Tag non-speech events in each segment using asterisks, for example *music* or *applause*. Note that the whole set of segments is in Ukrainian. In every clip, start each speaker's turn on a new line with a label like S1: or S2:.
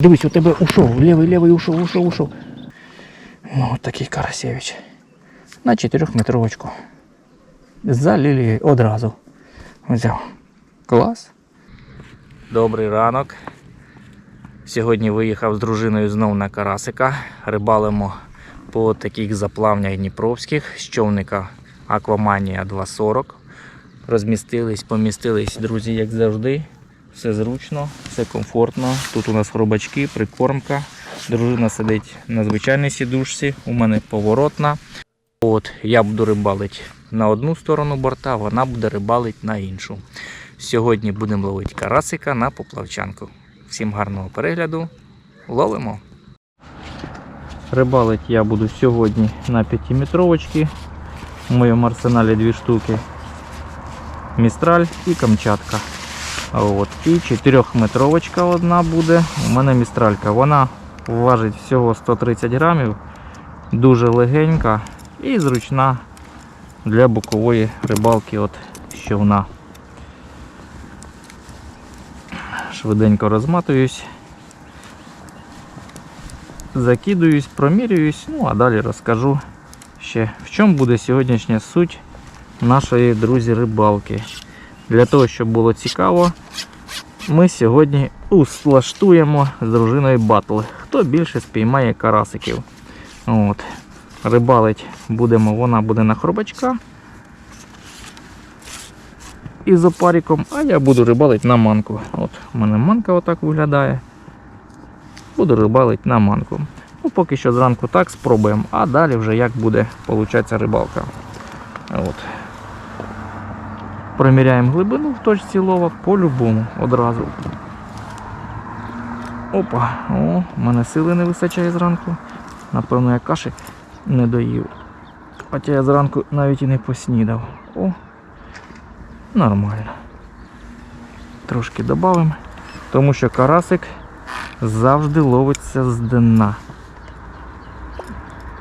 S1: Дивись, у тебе ушов, лівий, лівий ушов, ушов, ушов. Ну, от такий Карасєвич. На чотирьохметровочку. За лілією одразу. Взяв. Клас. Добрий ранок. Сьогодні виїхав з дружиною знов на Карасика. Рибалимо по таких заплавнях дніпровських з човника Акваманія 240. Розмістились, помістились, друзі, як завжди. Все зручно, все комфортно. Тут у нас хробачки, прикормка. Дружина сидить на звичайній сідушці, у мене поворотна. От, я буду рибалити на одну сторону борта, вона буде рибалити на іншу. Сьогодні будемо ловити карасика на поплавчанку. Всім гарного перегляду. Ловимо. Рибалить я буду сьогодні на 5-метровочки. В моєму арсеналі дві штуки. Містраль і Камчатка. От. І 4-метровочка одна буде. У мене містралька. Вона важить всього 130 грамів. Дуже легенька і зручна для бокової рибалки от з човна. Швиденько розматуюсь, закидуюсь, промірююсь, ну а далі розкажу ще в чому буде сьогоднішня суть нашої друзі рибалки. Для того, щоб було цікаво, ми сьогодні влаштуємо з дружиною батл. Хто більше спіймає карасиків. От. Рибалить будемо, вона буде на хробачка із опариком, а я буду рибалити на манку. От у мене манка отак виглядає. Буду рибалити на манку. Ну, поки що зранку так спробуємо, а далі вже як буде получатися рибалка. От. Приміряємо глибину в точці лова по-любому одразу. Опа, о, в мене сили не вистачає зранку. Напевно, я каші не доїв. Хоча я зранку навіть і не поснідав. О, нормально. Трошки додамо, тому що карасик завжди ловиться з дна.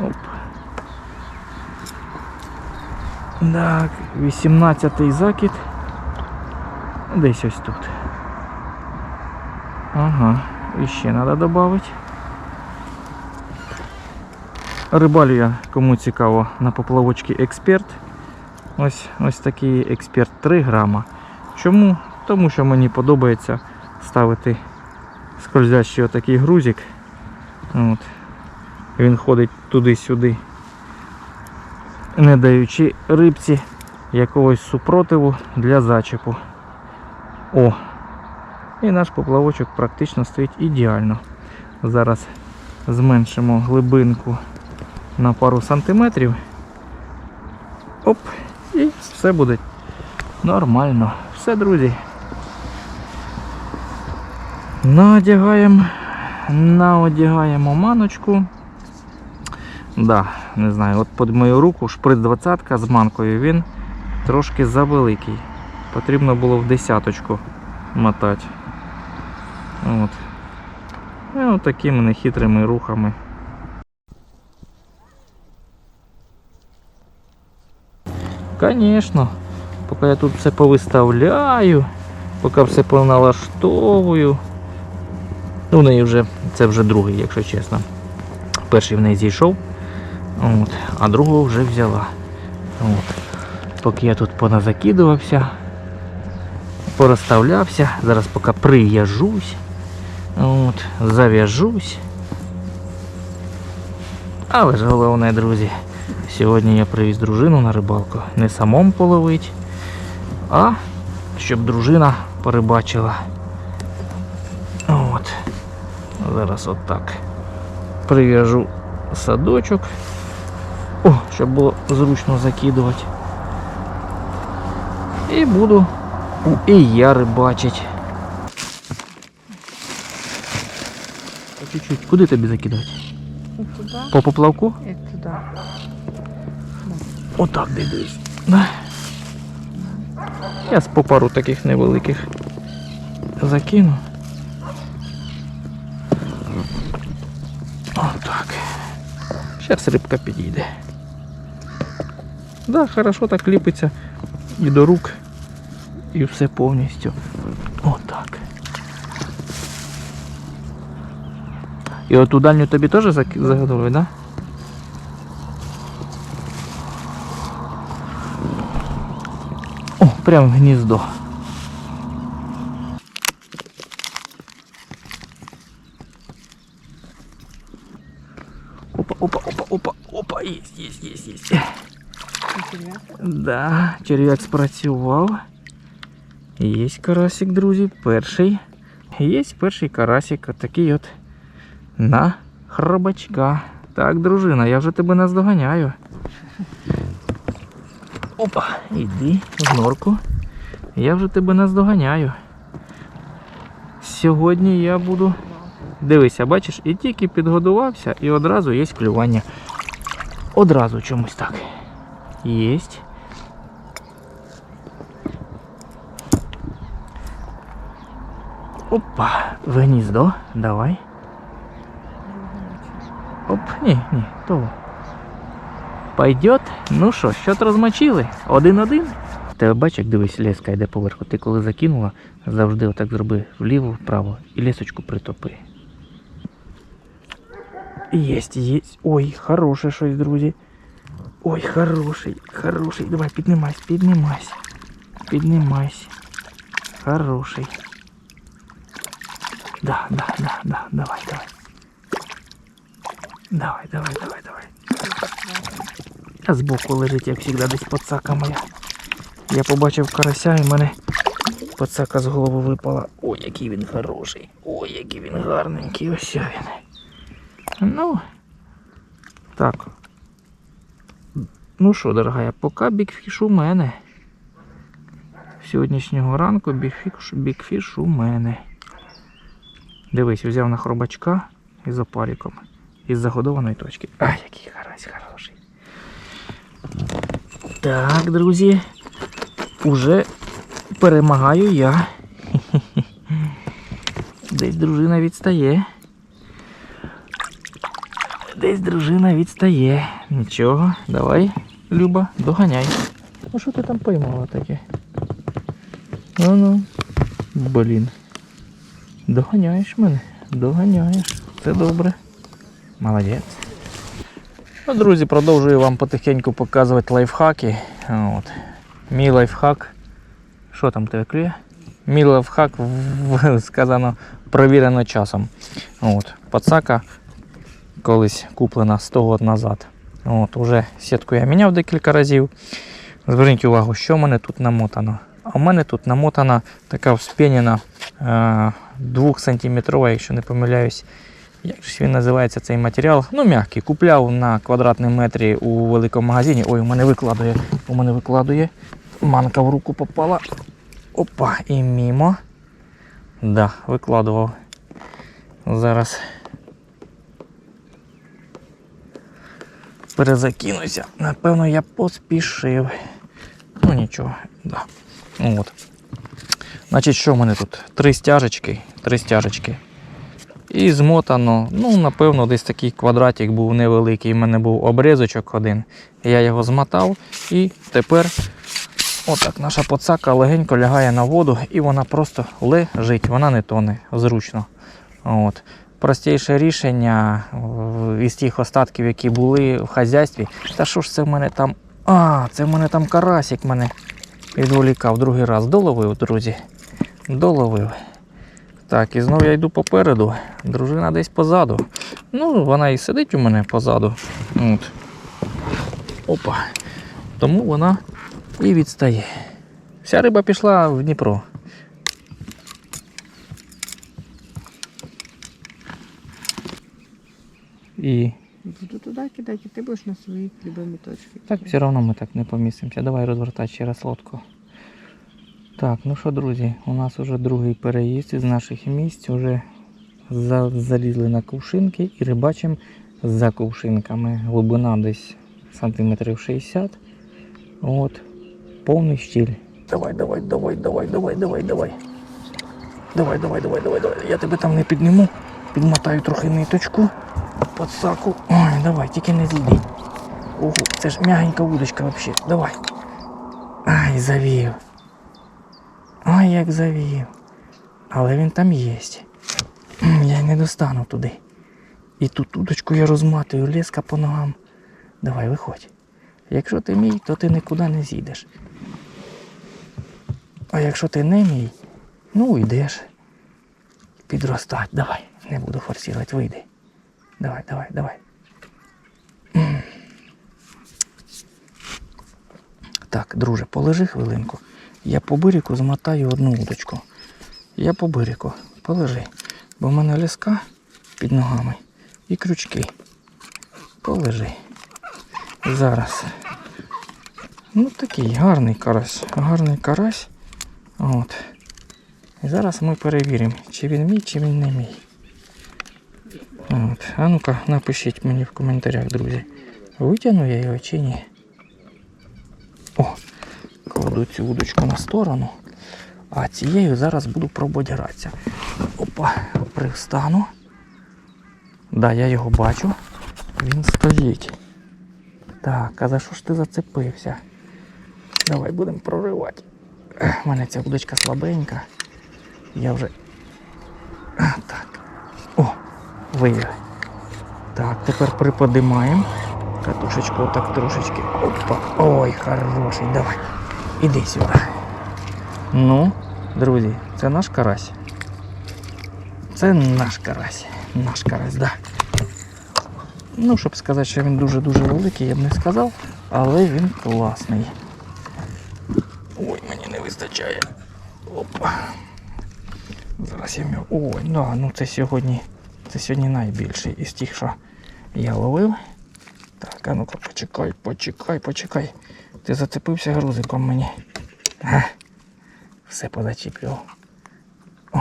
S1: Оп. Так, 18-й закид. Десь ось тут. Ага, і ще треба додати. Рибалю я, кому цікаво, на поплавочки експерт. Ось ось такий експерт 3 грама. Чому? Тому що мені подобається ставити скользящий отакий грузик. От. Він ходить туди-сюди, не даючи рибці якогось супротиву для зачепу. О! І наш поплавочок практично стоїть ідеально. Зараз зменшимо глибинку на пару сантиметрів. Оп, і все буде нормально. Все, друзі. Надягаємо, наодягаємо маночку. Да, не знаю, от під мою руку шприц 20 з манкою, він трошки завеликий. Потрібно було в десяточку мотати. От. І от такими нехитрими рухами. Конечно, поки я тут все повиставляю, поки все поналаштовую. Ну, в неї вже, це вже другий, якщо чесно. Перший в неї зійшов, от, а другого вже взяла. От. Поки я тут поназакидувався, порозставлявся, зараз поки прив'яжусь, от, зав'яжусь. Але ж головне, друзі, сьогодні я привіз дружину на рибалку. Не самому половить, а щоб дружина порибачила. От. Зараз отак. Прив'яжу садочок. О, щоб було зручно закидувати. І буду і я рибачить. Чуть-чуть. Куди тобі закидувати?
S2: Туда
S1: По поплавку?
S2: и туда.
S1: Отак дивись. Да. Я по пару таких невеликих закину. Отак. Зараз рибка підійде. Да, хорошо так ліпиться і до рук, і все повністю. Отак. І оту дальню тобі теж так? Да? О, прям гніздо. Опа, опа, опа, опа, опа, есть, есть, есть, есть. Да, черв'як спрацював. Є карасик, друзі, перший. Є перший карасик, отакий от на хробачка. Так, дружина, я вже тебе наздоганяю. Опа, іди в норку. Я вже тебе наздоганяю. Сьогодні я буду. Дивися, бачиш, і тільки підгодувався, і одразу є клювання. Одразу чомусь так. Єсть. Опа, в гніздо, давай. Оп, ні, ні, то. Пойдет. Ну що, що розмочили? Один-один. Тебе бач, як дивись, леска йде поверху. Ти коли закинула, завжди отак зроби вліво, вправо і лесочку притопи. Єсть, єсть. Ой, хороше щось, друзі. Ой, хороший, хороший. Давай, піднімайся, піднімайся. Піднімайся. Хороший. Да, да, да, да, давай, давай. Давай, давай, давай, давай. А збоку лежить, як завжди, десь подсака моя. Я побачив карася і мене подсака з голови випала. Ой, який він хороший. Ой, який він гарненький. Ось він. Ну. Так. Ну що, дорогая, поки бікфіш у мене. Сьогоднішнього ранку бікфіш, бікфіш у мене. Дивись, взяв на хробачка із опариком. Із загодованої точки. А, який карась хороший. Так, друзі. Уже перемагаю я. *laughs* Десь дружина відстає. Десь дружина відстає. Нічого, давай, Люба, доганяй. Ну що ти там поймала таке? Ну ну. Блін. Доганяєш мене, доганяєш. Це добре. Молодець. Ну, друзі, продовжую вам потихеньку показувати лайфхаки. От. Мій лайфхак. Що там тебе клює? Мій лайфхак сказано провірено часом. От. Пацака колись куплена 100 років назад. От, уже сітку я міняв декілька разів. Зверніть увагу, що в мене тут намотано. А в мене тут намотана така вспенена е, 2 сантиметрова, якщо не помиляюсь. Як ж він називається цей матеріал? Ну, м'який. Купляв на квадратному метрі у великому магазині. Ой, у мене викладує. У мене викладує. Манка в руку попала. Опа, і мімо. Да, викладував. Зараз перезакинуся. Напевно, я поспішив. Ну нічого, да. От. Значить, що в мене тут? Три стяжечки. Три стяжечки. І змотано, ну, напевно, десь такий квадратик був невеликий. У мене був обрізочок один. Я його змотав і тепер отак наша поцака легенько лягає на воду і вона просто лежить, вона не тоне зручно. От. Простіше рішення із тих остатків, які були в хазяйстві. Та що ж це в мене там? А, це в мене там карасик мене відволікав другий раз. Доловив, друзі. Доловив. Так, і знову я йду попереду. Дружина десь позаду. Ну, вона і сидить у мене позаду. От. Опа. Тому вона і відстає. Вся риба пішла в Дніпро. І
S2: Буду туди кидати, і ти будеш на свої любимі точки.
S1: так все одно ми так не помістимося. Давай розвертай ще раз лодку. Так, ну що, друзі, у нас вже другий переїзд із наших місць. Уже залізли на кувшинки і рибачимо за кувшинками. Глибина десь сантиметрів 60. От, повний щіль. Давай, давай, давай, давай, давай, давай, давай. Давай, давай, давай, давай, давай. Я тебе там не підніму. Підмотаю трохи ниточку. Подсаку. Давай, тільки не зійди. Ого, це ж м'ягенька удочка взагалі. Давай. Ай, завів. Ай, як завів. Але він там є. Я не достану туди. І тут удочку я розматую, леска по ногам. Давай, виходь. Якщо ти мій, то ти нікуди не зійдеш. А якщо ти не мій, ну йдеш. Підростать. Давай, не буду форсувати, вийди. Давай, давай, давай. Так, друже, полежи хвилинку. Я по бирику змотаю одну удочку. Я по бирику. Полежи. Бо в мене ліска під ногами і крючки. Полежи. Зараз. Ну такий гарний карась. Гарний карась. От. І зараз ми перевіримо, чи він мій, чи він не мій. От. А ну-ка, напишіть мені в коментарях, друзі. Витягну я його чи ні. Кладу цю удочку на сторону. А цією зараз буду пробувати гратися. Опа, привстану. Да, я його бачу. Він стоїть. Так, а за що ж ти зацепився? Давай будемо проривати. У мене ця удочка слабенька. Я вже. Так. О, вивів. Так, тепер приподимаємо. Катушечку отак трошечки. Опа. Ой, хороший, давай. Іди сюди. Ну, друзі, це наш карась. Це наш карась. Наш карась, да. Ну, щоб сказати, що він дуже-дуже великий, я б не сказав, але він класний. Ой, мені не вистачає. Опа. Зараз я м'ю. Ой, да, ну це сьогодні. Це сьогодні найбільший із тих, що я ловив. Так, а ну-ка, почекай, почекай, почекай. Ти зацепився грузиком мені. А, все позачіплював. О.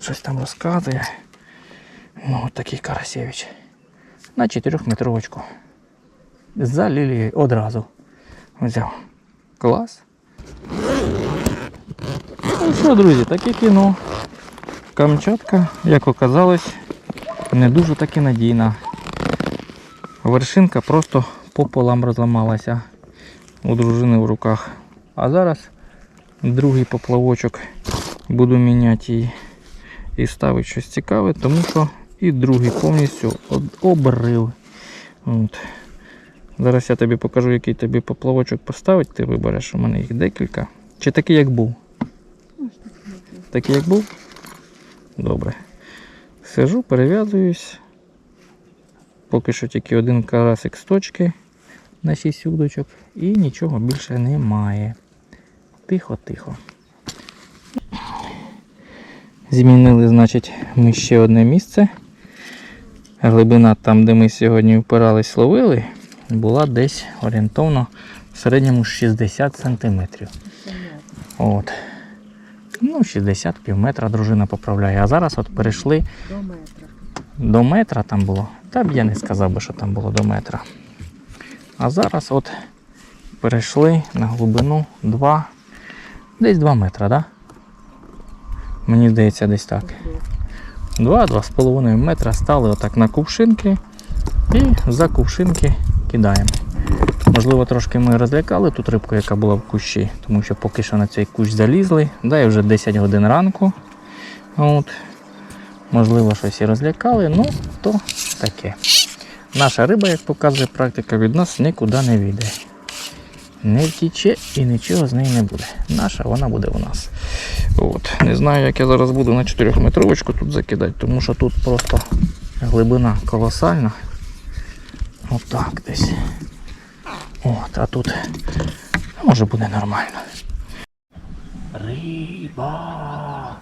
S1: Щось там розказує. Ну, от такий Карасєвич. На чотирьохметровочку. За лілією одразу. Взяв. Клас. Ну що, друзі, таке кіно. Камчатка, як оказалось, не дуже таки надійна. Вершинка просто пополам розламалася у дружини в руках. А зараз другий поплавочок буду міняти її і ставити щось цікаве, тому що і другий повністю обрив. От. Зараз я тобі покажу, який тобі поплавочок поставити. Ти вибереш, у мене їх декілька. Чи такий, як був? Такий, як був? Добре. Сижу, перев'язуюсь. Поки що тільки один карасик з точки на 6 удочок і нічого більше немає. Тихо-тихо. Змінили, значить, ми ще одне місце. Глибина там, де ми сьогодні впирались, ловили, була десь орієнтовно в середньому 60 см. От. Ну, 60 пів метра дружина поправляє. А зараз от перейшли
S2: До метра.
S1: до метра там було. Та б я не сказав би, що там було до метра. А зараз от перейшли на глибину 2, десь 2 метра, да? Мені здається, десь так. 2-2,5 метра стали отак на кувшинки і за кувшинки кидаємо. Можливо, трошки ми розлякали ту рибку, яка була в кущі, тому що поки що на цей кущ залізли. Да, і вже 10 годин ранку. От. Можливо, щось і розлякали, ну то таке. Наша риба, як показує практика, від нас нікуди не війде. Не втіче і нічого з неї не буде. Наша вона буде у нас. От. Не знаю, як я зараз буду на 4-метровочку тут закидати, тому що тут просто глибина колосальна. Отак десь. От, а тут може буде нормально. Риба!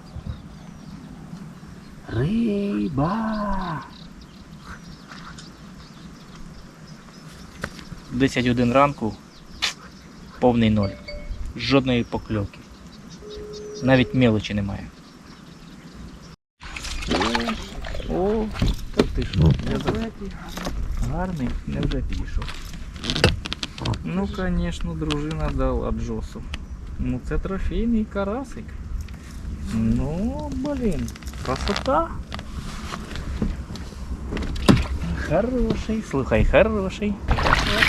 S1: Риба! 10 ранку повний ноль. Жодної покльовки. Навіть мелочі немає. О, о, та ти що? Гарний, не вже підійшов. Ну, звісно, дружина дала Джосу. Ну, це трофейний карасик. Ну, блін, красота. Хороший, слухай, хороший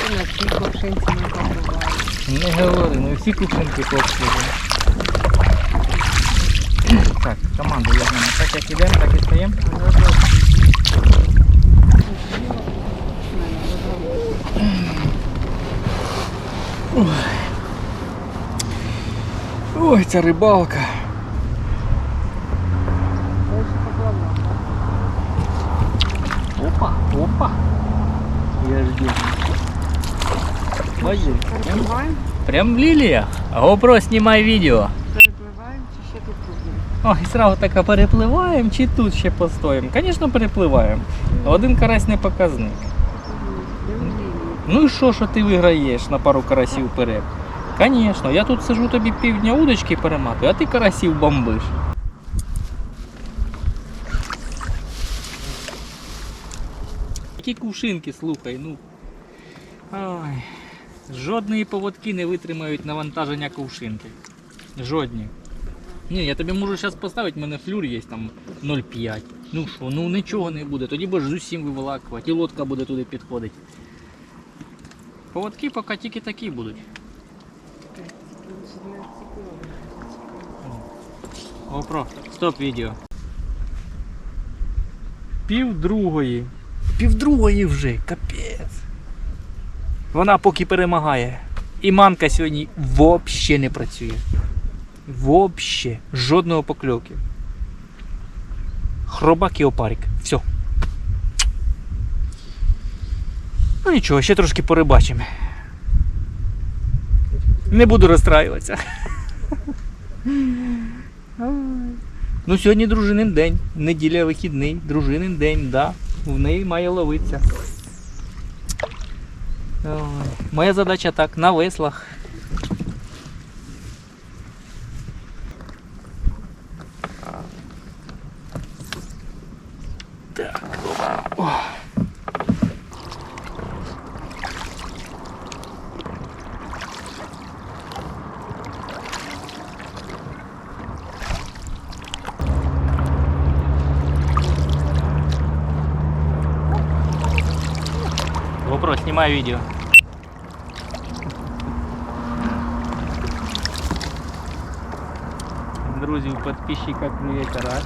S2: на всі кувшинці не побували.
S1: Не говори, ми всі кувшинки копчуємо. Так, команду візьмемо. Так як ідемо, так і стаємо. Ой, ця рибалка.
S2: Перепливаємо?
S1: Прям в ліліях. GoPro знімай відео.
S2: Перепливаємо чи ще тут пробуємо?
S1: Ой, сразу так, а перепливаємо чи тут ще постоїмо? Звісно, перепливаємо. Один карась не показник. Ну і що, що ти виграєш на пару карасів вперед? Звісно, я тут сижу тобі півдня удочки перематую, а ти карасів бомбиш. Які кувшинки, слухай, ну. Ой. Жодної поводки не витримають навантаження кувшинки. Жодні. Ні, я тобі можу зараз поставити, в мене флюр є там 0,5. Ну що, ну нічого не буде. Тоді будеш з усім виволакувати, і лодка буде туди підходити. Поводки поки тільки такі будуть. GoPro, стоп відео. Пів другої. Пів другої вже, капець. Вона поки перемагає. І манка сьогодні взагалі не працює. Вообще жодного покльовки. Хробак і опарик. Все. Ну нічого, ще трошки порибачимо. Не буду розстраюватися. Ну, сьогодні дружинин день. Неділя вихідний, дружинин день, да. В неї має ловитися. Моя задача так, на веслах. GoPro, снимай видео. Друзі, у підписчика клює карась.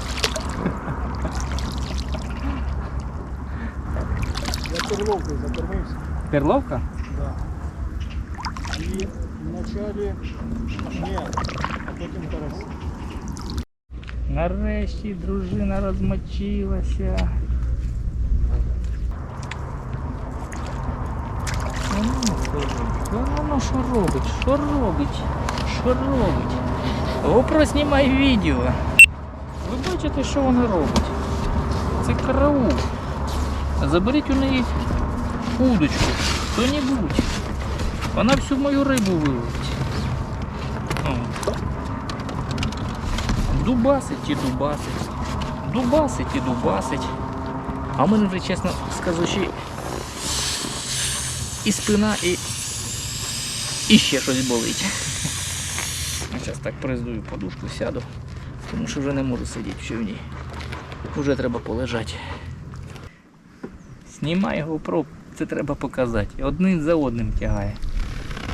S3: Я перловкой закормився.
S1: Перловка?
S3: Да. І вначалі ні, а потім карась.
S1: Нарешті дружина розмочилася. Воно що робить? Воно що робить? Що робить? Що робить? GoPro знімай відео. Ви бачите, що вона робить? Це караул. Заберіть у неї удочку. Хто-небудь. Вона всю мою рибу виловить. Дубасить і дубасить. Дубасить і дубасить. А в мене вже, чесно скажучи, і спина, і, і ще щось болить. Так приздую подушку, сяду, тому що вже не можу сидіти в човні. Вже треба полежати. Знімай GoPro, це треба показати. Один за одним тягає.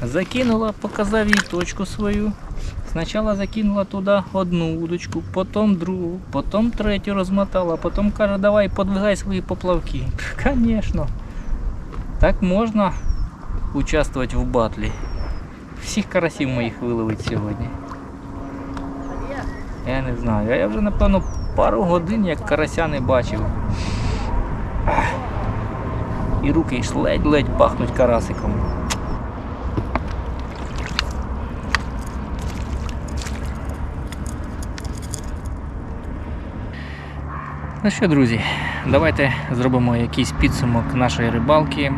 S1: Закинула, показав їй точку свою. Спочатку закинула туди одну удочку, потім другу, потім третю розмотала, потім каже, давай подвигай свої поплавки. *laughs* Звісно. Так можна участвувати в батлі. Всіх карасів моїх виловить сьогодні. Я не знаю. А я вже напевно пару годин як карася не бачив. І руки ж ледь-ледь пахнуть карасиком. Ну що, друзі, давайте зробимо якийсь підсумок нашої рибалки.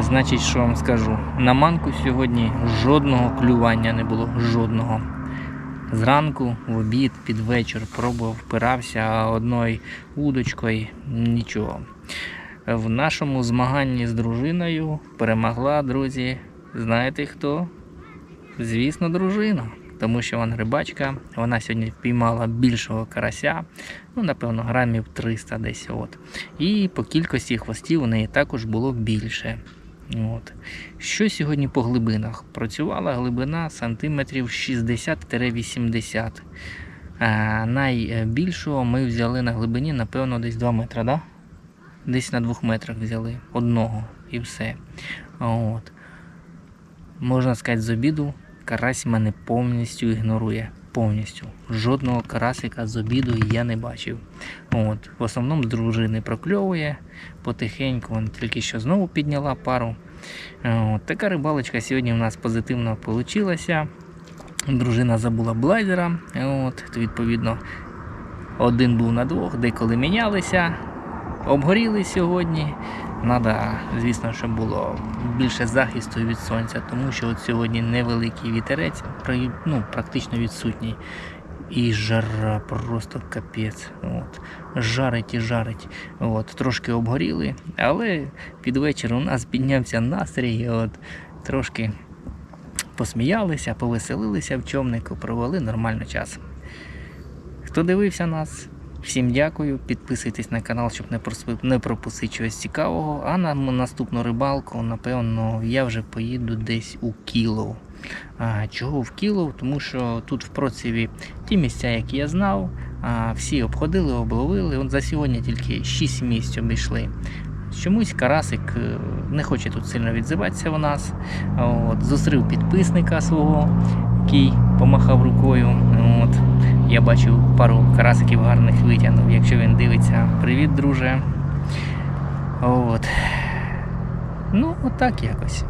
S1: Значить, що вам скажу, на манку сьогодні жодного клювання не було, жодного. Зранку, в обід, під вечір пробував, впирався одною удочкою, нічого. В нашому змаганні з дружиною перемогла, друзі, знаєте хто? Звісно, дружина. Тому що вона рибачка, вона сьогодні впіймала більшого карася, ну, напевно, грамів 300 десь. От. І по кількості хвостів у неї також було більше. От. Що сьогодні по глибинах? Працювала глибина сантиметрів 60-80. Найбільшого ми взяли на глибині, напевно, десь 2 метри, да? Десь на 2 метрах взяли одного і все. От. можна сказати, з обіду карась мене повністю ігнорує. Повністю. Жодного карасика з обіду я не бачив. От. В основному з дружини прокльовує потихеньку, вон тільки що знову підняла пару. От. Така рибалочка сьогодні у нас позитивно вийшла. Дружина забула блайзера. От. Відповідно, один був на двох, деколи мінялися. Обгоріли сьогодні. Надо, звісно, щоб було більше захисту від сонця, тому що от сьогодні невеликий вітерець, ну, практично відсутній. І жара просто капець. От. Жарить і жарить. От. Трошки обгоріли, але під вечір у нас піднявся настрій. От. Трошки посміялися, повеселилися в човнику, провели нормально час. Хто дивився нас, всім дякую. Підписуйтесь на канал, щоб не не пропустити чогось цікавого. А на наступну рибалку, напевно, я вже поїду десь у Кілов. А, чого в Кілов? Тому що тут в Процеві ті місця, які я знав, а, всі обходили, обловили. От за сьогодні тільки 6 місць обійшли. Чомусь Карасик е, не хоче тут сильно відзиватися у нас. От, зустрів підписника свого, який помахав рукою. От, я бачив пару карасиків гарних витягнув. Якщо він дивиться, привіт, друже. От. Ну, отак якось.